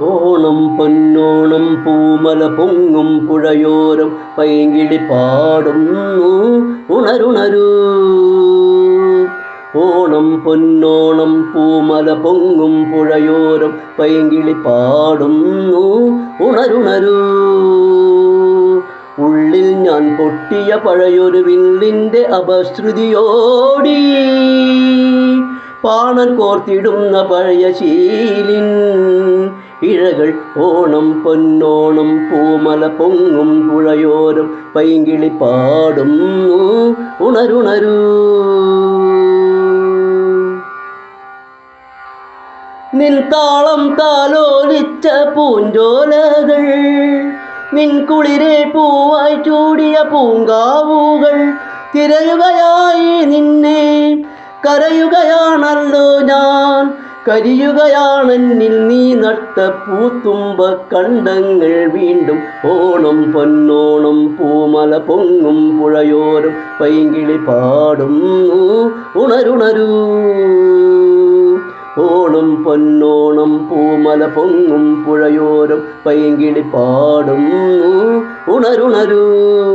ഓണം പൊന്നോണം പൂമല പൊങ്ങും പുഴയോരം പൈങ്കിളി പാടുന്നു. ഉണരുണരു. ഓണം പൊന്നോണം പൂമല പൊങ്ങും പുഴയോരം പൈങ്കിളി പാടുന്നു. ഉണരുണരു. ഉള്ളിൽ ഞാൻ പൊട്ടിയ പഴയൊരു വില്ലിന്റെ അപശ്രുതിയോടി പാണൻ കോർത്തിടുന്ന പഴയ ശീലിൻ ഇഴകൾ ഓണം പൊന്നോണം പൂമല പൊങ്ങും പുഴയോരം പൈങ്കിളി പാടും ഉണരുണരൂ. താളം താലോലിച്ച പൂഞ്ചോലകൾ നിൻ കുളിരെ പൂവായി ചൂടിയ പൂങ്കാവുകൾ തിരയുകയായി നിന്നെ കരയുകയാണല്ലോ ഞാൻ. കരിയുകയാണെന്നിൽ നീ നട്ട പൂത്തുമ്പ കണ്ടങ്ങൾ വീണ്ടും ഓണം പൊന്നോണം പൂമല പൊങ്ങും പുഴയോരം പൈങ്കിളി പാടുന്നു. ഉണരുണരൂ. ഓണം പൊന്നോണം പൂമല പൊങ്ങും പുഴയോരം പൈങ്കിളി പാടുന്നു. ഉണരുണരൂ.